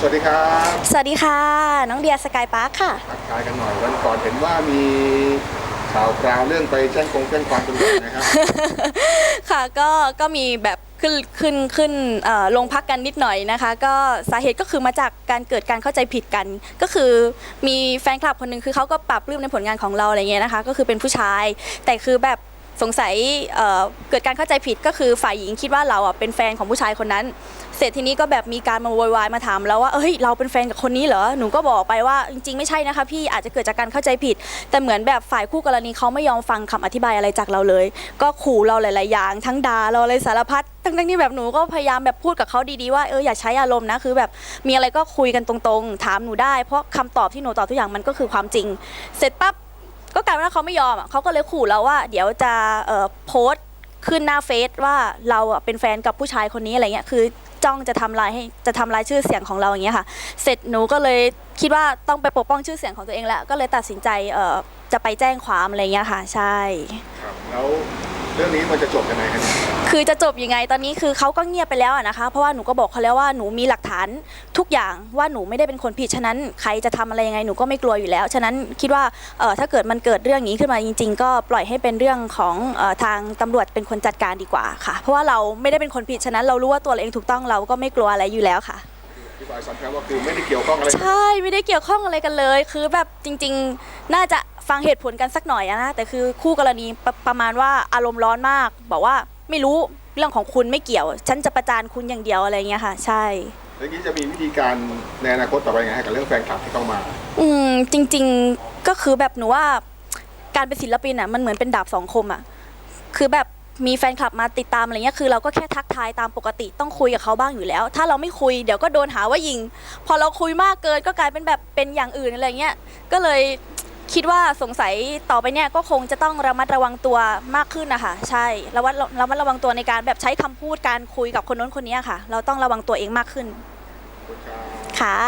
สวัสดีครับสวัสดีค่ะ น้องเดียสกายพาร์คค่ะ ทักทายกันหน่อยวันก่อนเห็นว่ามีข่าวคราวเรื่องไปแจ้งกงแจ้งความตำรวจนะครับ ค่ะก็ก็มีแบบขึ้นขึ้นขึ้นเอ่อลงพักกันนิดหน่อยนะคะ ก็สาเหตุก็คือมาจากการเกิดการเข้าใจผิดกัน ก็คือมีแฟนคลับคนหนึ่งคือเขาก็ปรับปลื้มในผลงานของเราอะไรเงี้ยนะคะ ก็คือเป็นผู้ชาย แต่คือแบบ สงสัยเเกิดการเข้าใจผิดก็คือฝ่ายหญิงคิดว่าเราอะเป็นแฟนของผู้ชายคนนั้น เสร็จทีนี้ก็แบบมีการมาโวยวายมาถามแล้วว่าเอ้ยเราเป็นแฟนกับคนนี้เหรอหนูก็บอกไปว่าจริง ๆ ไม่ใช่นะคะพี่อาจจะเกิดจากการเข้าใจผิด แต่เหมือนแบบฝ่ายคู่กรณีเขาไม่ยอมฟังคำอธิบายอะไรจากเราเลย ก็ขู่เราหลายๆอย่าง ทั้งด่าเราอะไรสารพัดทั้งๆที่แบบหนูก็พยายามแบบพูดกับเขาดีๆว่าเอออย่าใช้อารมณ์นะคือแบบมีอะไรก็คุยกันตรงๆ ถามหนูได้ เพราะคำตอบที่หนูตอบทุกอย่างมันก็คือความจริง เสร็จปั๊บ ก็กลายเป็นว่าเขาไม่ยอมอะเขาก็เลยขู่เราว่า เดี๋ยวจะเอ่อโพสต์ขึ้นหน้าเฟซว่าเราอะเป็นแฟนกับผู้ชายคนนี้อะไรเงี้ยคือจ้องจะทำลายให้จะทำลายชื่อเสียงของเราอย่างเงี้ยค่ะ เสร็จหนูก็เลยคิดว่าต้องไปปกป้องชื่อเสียงของตัวเองแหละก็เลยตัดสินใจเอ่อจะไปแจ้งความอะไรเงี้ยค่ะ ใช่ ครับแล้ว เรื่องนี้มันจะจบยังไงครับเนี่ยคือจะจบยังไงตอนนี้คือเขาก็เงียบไปแล้วอะนะคะ เพราะว่าหนูก็บอกเขาแล้วว่าหนูมีหลักฐานทุกอย่างว่าหนูไม่ได้เป็นคนผิดฉะนั้นใครจะทำอะไรยังไงหนูก็ไม่กลัวอยู่แล้วฉะนั้นคิดว่าเอ่อถ้าเกิดมันเกิดเรื่องนี้ขึ้นมาจริง ๆ ก็ปล่อยให้เป็นเรื่องของเอ่อทางตำรวจเป็นคนจัดการดีกว่าค่ะ เพราะว่าเราไม่ได้เป็นคนผิดฉะนั้น เรารู้ว่าตัวเราเองถูกต้องเราก็ไม่กลัวอะไรอยู่แล้วค่ะ อธิบายซ้ำครับว่าคือไม่ได้เกี่ยวข้องอะไร ใช่ไม่ได้เกี่ยวข้องอะไรกันเลย คือแบบจริง ๆ น่าจะ ฟังเหตุผลกันสักหน่อยอะนะแต่คือคู่กรณีประประมาณว่าอารมณ์ร้อนมาก บอกว่าไม่รู้เรื่องของคุณไม่เกี่ยว ฉันจะประจานคุณอย่างเดียวอะไรเงี้ยค่ะ ใช่แล้วนี้จะมีวิธีการในอนาคตต่อไปยังไงให้กับเรื่องแฟนคลับที่เข้ามา อืมจริง ๆก็คือแบบหนูว่า การเป็นศิลปินอะมันเหมือนเป็นดาบสองคมอะคือแบบมีแฟนคลับมาติดตามอะไรเงี้ยคือเราก็แค่ทักทายตามปกติต้องคุยกับเขาบ้างอยู่แล้ว ถ้าเราไม่คุยเดี๋ยวก็โดนหาว่ายิง พอเราคุยมากเกินก็กลายเป็นแบบเป็นอย่างอื่นอะไรเงี้ยก็เลย คิดว่าสงสัยต่อไปเนี่ยก็คงจะต้องระมัดระวังตัวมากขึ้นนะคะใช่ระมัดระมัดระวังตัวในการแบบใช้คำพูดการคุยกับคนโน้นคนนี้ค่ะ เราต้องระวังตัวเองมากขึ้นค่ะ